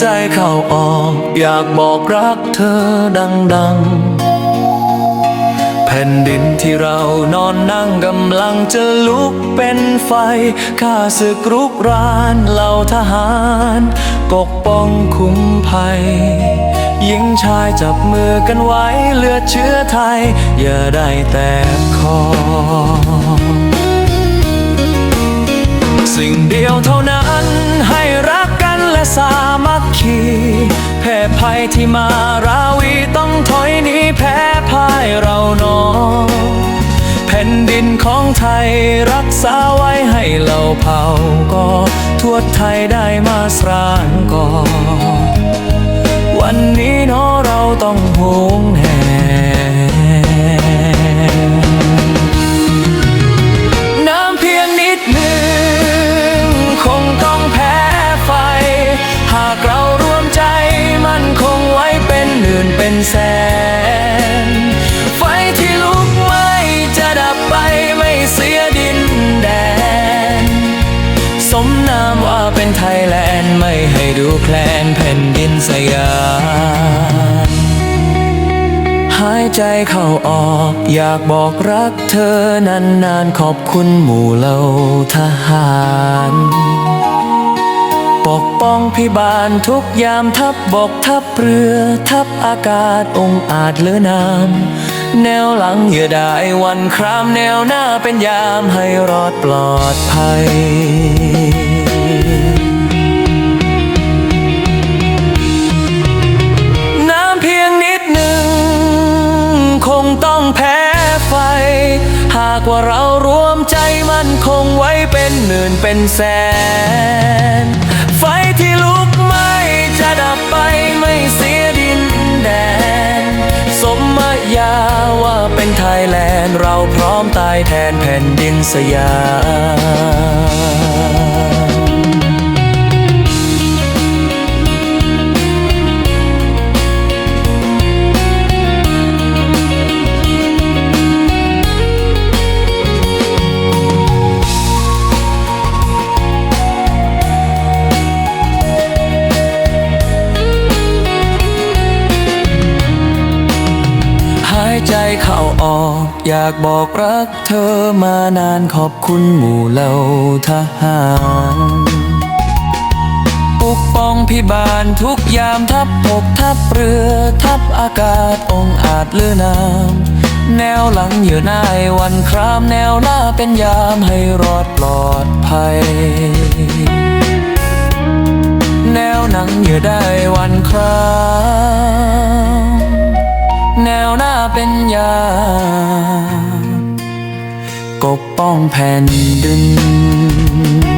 ใจเข้ากบอกรักเธอดัง ๆ แผ่นดินที่เรานอนนั่งกำลังจะลุกเป็นไฟข้าศึกรุกรานเหล่าทหาร ปกป้องคุ้มภัยหญิงชายจับมือกันไว้เลือดเชื้อไทย อย่าได้แตกคอ สิ่งเดียวเท่า พ้ภัยที่มาราวีต้องถอยหนีแพ้พ่ายเราหนอแผ่นดินของไทยรักษาไว้ให้เราเผ่าก็ทั่วไทยได้มาสร้างก่อวันนี้เนาะเราต้องหวงแหามว่าเป็นไทยแลนด์ ไม่ให้ดูแคลนแผ่นดินสยามหายใจเข้าออก อยากบอกรักเธอนานๆขอบคุณหมู่เหล่าทหารปกป้องพิบาลทุกยามทัพบบกทัพเรือ ทัพอากาศองค์อาจเลือนามแนวหลังอย่าได้วันครามแนวหน้าเป็นยามให้รอดปลอดภัย เรารวมใจมันคงไว้เป็นหมื่นเป็นแสน ไฟที่ลุกไหม้จะดับไปไม่เสียดินแดน สมมายาว่าเป็นไทยแลนด์ เราพร้อมตายแทนแผ่นดินสยาม ใจเข้าออก อยากบอกรักเธอมานานขอบคุณหมู่เหล่าทหารปกป้องพิบาลทุกยามทัพบกทัพเรือ ทัพอากาศองอาจเลือนามแนวหลังอยู่นายวันครามแนวหน้าเป็นยามให้รอดปลอดภัย แนวหนังอยู่ได้วันคราม เป็นยากปกป้องแผ่นดิน